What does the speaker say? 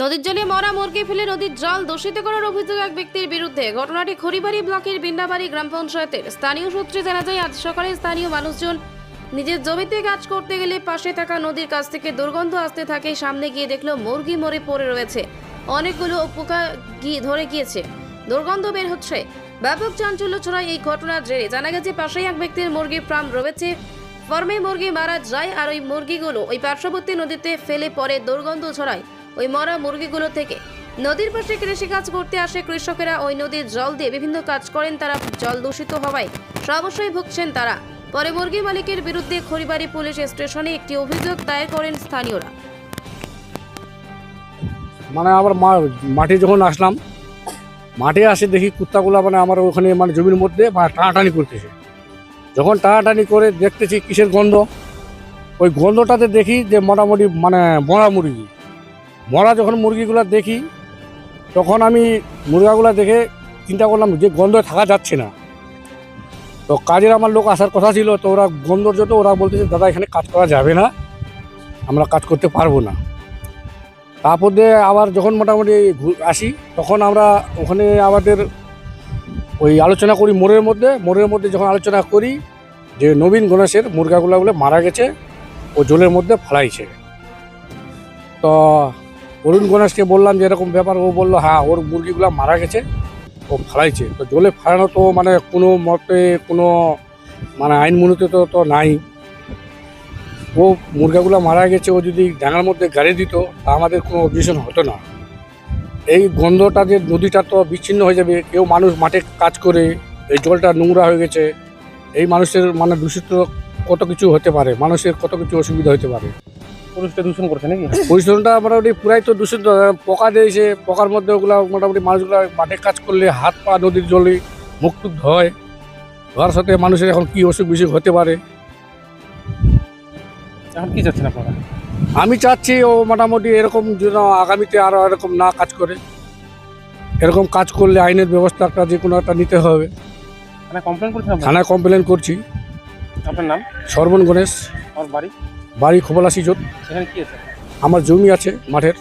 নদীর জলে মরা মুরগি ফেলে নদীর জল দূষিত করার অভিযোগ এক ব্যক্তির বিরুদ্ধে। ঘটনাটি খড়িবাড়ি ব্লকের বিন্দাবাড়ি গ্রাম পঞ্চায়েতের। স্থানীয় সূত্রে জানা যায়, আজ সকালে স্থানীয় মানুষজন নিজের জমিতে কাজ করতে গেলে পাশে থাকা নদীর কাছ থেকে দুর্গন্ধ আসতে থাকে। সামনে গিয়ে দেখল, মুরগি মরে পড়ে রয়েছে। অনেকগুলো পোকা গিয়ে ধরে গিয়েছে। দুর্গন্ধ বের হচ্ছে। ব্যাপক চাঞ্চল্য ছড়ায় এই ঘটনার জেরে। জানা গেছে, পাশেই এক ব্যক্তির মুরগির ফার্ম রয়েছে। ফার্মে মুরগি মারা যায় আর ওই মুরগিগুলো ওই পার্শ্ববর্তী নদীতে ফেলে পরে দুর্গন্ধ ছড়ায়। ওই মরা মুরগিগুলো থেকে। নদীর পাশে কৃষি কাজ করতে আসে কৃষকেরা। ওই নদীর জল দিয়ে বিভিন্ন কাজ করেন তারা। জল দূষিত হওয়ায় সমস্যায় ভুগছেন তারা। পরে মুরগি মালিকের বিরুদ্ধে খড়িবাড়ি পুলিশ স্টেশনে একটি অভিযোগ দায়ের করেন স্থানীয়রা। মানে আবার মাঠে যখন আসলাম, মাঠে আসে দেখি কুত্তাগুলো মানে আমার ওখানে মানে জমির মধ্যে টানাটানি করতেছে। যখন টানাটানি করে দেখতেছি কিসের গন্ধ, ওই গন্ধটাতে দেখি যে মোটামুটি মানে মরা মুরগি। মরা যখন মুরগিগুলো দেখি, তখন আমি মুরগাগুলো দেখে চিন্তা করলাম যে গন্ধ থাকা যাচ্ছে না। তো কাজের আমার লোক আসার কথা ছিল, তো ওরা গন্ধর জন্য ওরা বলতেছে, দাদা, এখানে কাজ করা যাবে না, আমরা কাজ করতে পারব না। তারপর দিয়ে আবার যখন মোটামুটি আসি, তখন আমরা ওখানে আমাদের ওই আলোচনা করি মোড়ের মধ্যে। মোড়ের মধ্যে যখন আলোচনা করি যে নবীন গণেশের মুরগাগুলো বলে মারা গেছে, ও জলের মধ্যে ফেলাইছে। তো অরুণ গণেশকে বললাম যে এরকম ব্যাপার, ও বলল হ্যাঁ ওর মুরগিগুলো মারা গেছে, ও ফেলাইছে। তো জলে ফেলানো তো মানে কোনো মতে কোনো মানে আইন মনুতে তো তো নাই। ও মুরগাগুলো মারা গেছে, ও যদি ডাঙার মধ্যে গাড়ি দিত, তা আমাদের কোনো অবজেকশন হতো না। এই গন্ধটা যে নদীটা তো বিচ্ছিন্ন হয়ে যাবে, কেউ মানুষ মাঠে কাজ করে, এই জলটা নোংরা হয়ে গেছে, এই মানুষের মানে দূষিত কত কিছু হতে পারে, মানুষের কত কিছু অসুবিধা হতে পারে। পরিষ্কার দূষণ করছে নাকি? পরিশ্রমটা মোটামুটি পুরাই তো দূষিত পোকা দিয়েছে পোকার মধ্যে ওগুলা মোটামুটি মানুষগুলো মাঠে কাজ করলে হাত পা নদীর জলে মুখ টুক ধয়। ধোয়ার সাথে মানুষের এখন কি অসুখ বিসুখ হতে পারে? এখন কি চাচ্ছেন আপনারা? আমি চাচ্ছি ও মোটামুটি এরকম যেন আগামীতে আরও এরকম না কাজ করে। এরকম কাজ করলে আইনের ব্যবস্থা একটা যে কোনো একটা নিতে হবে। মানে কমপ্লেন আপনারা? থানায় কমপ্লেন করছি। আপনার নাম? সর্বন গণেশ। আমার বাড়ি? বাড়ি খোবলাসি জোট। আমার জমি আছে মাঠের।